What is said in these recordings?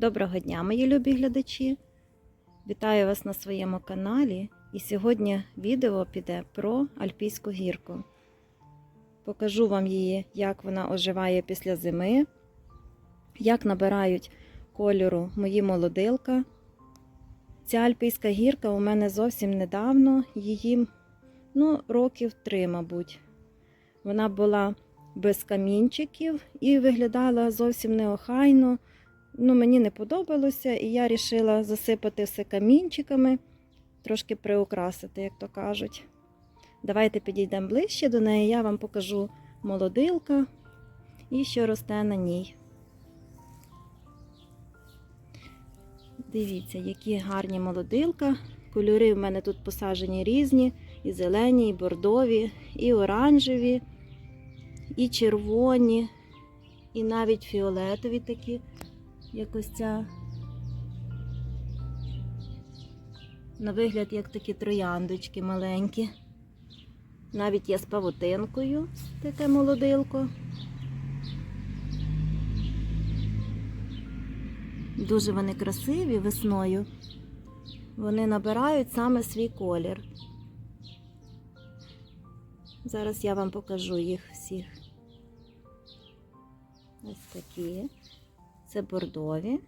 Доброго дня, мої любі глядачі! Вітаю вас на своєму каналі. І сьогодні відео піде про Альпійську гірку. Покажу вам її, як вона оживає після зими, як набирають кольору мої молодилка. Ця Альпійська гірка у мене зовсім недавно, її ну, років три, мабуть. Вона була без камінчиків і виглядала зовсім неохайно. Ну, мені не подобалося, і я вирішила засипати все камінчиками, трошки приукрасити, як то кажуть. Давайте підійдемо ближче до неї, я вам покажу молодилка і що росте на ній. Дивіться, які гарні молодилка. Кольори в мене тут посаджені різні: і зелені, і бордові, і оранжеві, і червоні, і навіть фіолетові такі якось ця. На вигляд, як такі трояндочки маленькі. Навіть є з павутинкою таке молодилко. Дуже вони красиві весною. Вони набирають саме свій колір. Зараз я вам покажу їх всіх. Ось такі. Це бордові.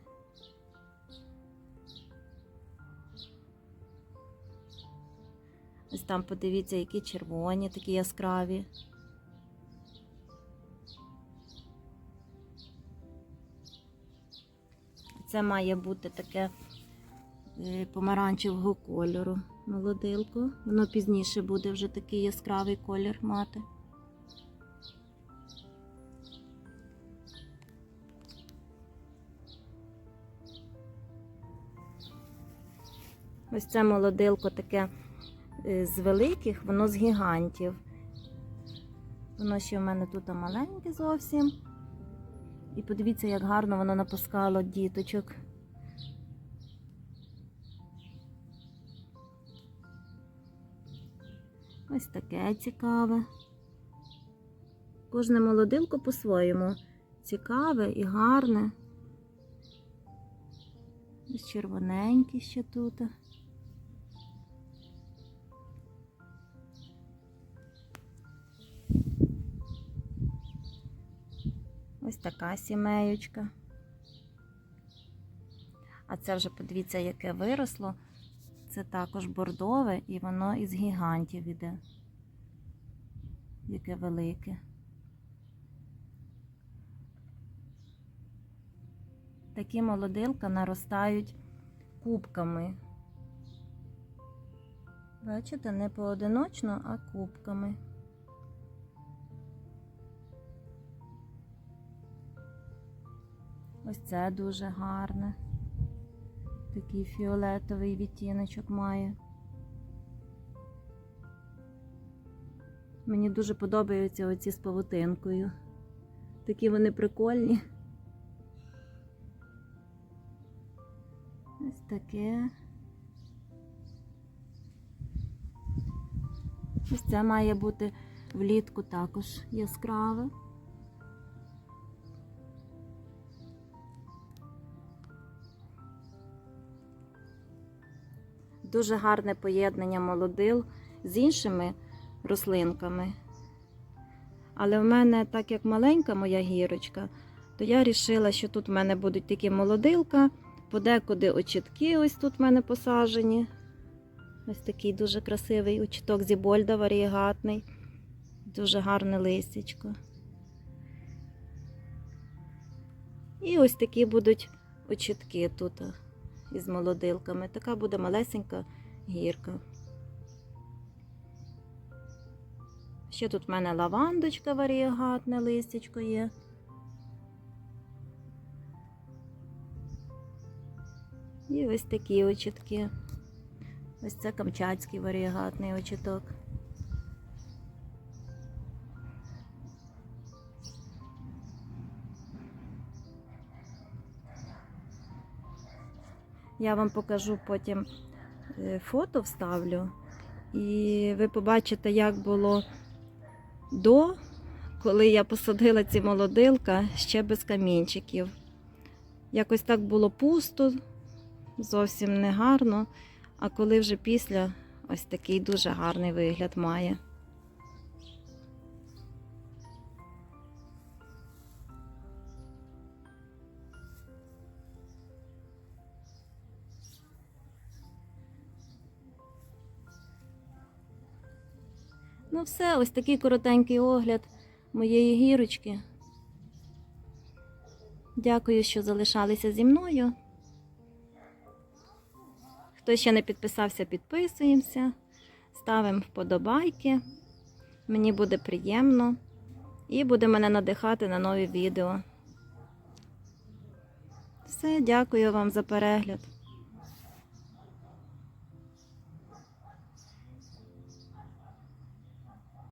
Ось там подивіться, які червоні, такі яскраві. Це має бути таке е, помаранчевого кольору молодилко. Воно пізніше буде вже такий яскравий колір мати. Ось це молодилко таке е, з великих, воно з гігантів. Воно ще в мене тут маленьке зовсім. І подивіться, як гарно воно напускало діточок. Ось таке цікаве. Кожне молодилко по-своєму цікаве і гарне. Ось червоненькі ще тут. Ось така сімеючка. А це вже подивіться, яке виросло. Це також бордове і воно із гігантів іде. Яке велике. Такі молодилка наростають кубками. Бачите, не поодиночно, а кубками. Ось це дуже гарне. Такий фіолетовий відтіночок має. Мені дуже подобаються оці з павутинкою. Такі вони прикольні. Ось таке. Ось це має бути влітку також яскраве. Дуже гарне поєднання молодил з іншими рослинками. Але в мене, так як маленька моя гірочка, то я вирішила, що тут в мене будуть такі молодилка, подекуди очітки ось тут в мене посаджені. Ось такий дуже красивий очіток зібольда варієгатний. Дуже гарне листячко. І ось такі будуть очітки тут із молодилками. Така буде малесенька гірка. Ще тут в мене лавандочка варієгатне листячко є. І ось такі очітки. Ось це камчатський варієгатний очіток. Я вам покажу потім е, фото вставлю, і ви побачите, як було до, коли я посадила ці молодилка ще без камінчиків. Якось так було пусто, зовсім не гарно. А коли вже після ось такий дуже гарний вигляд має. Ну, все, ось такий коротенький огляд моєї гірочки. Дякую, що залишалися зі мною. Хто ще не підписався, підписуємося, ставимо вподобайки. Мені буде приємно і буде мене надихати на нові відео. Все, дякую вам за перегляд.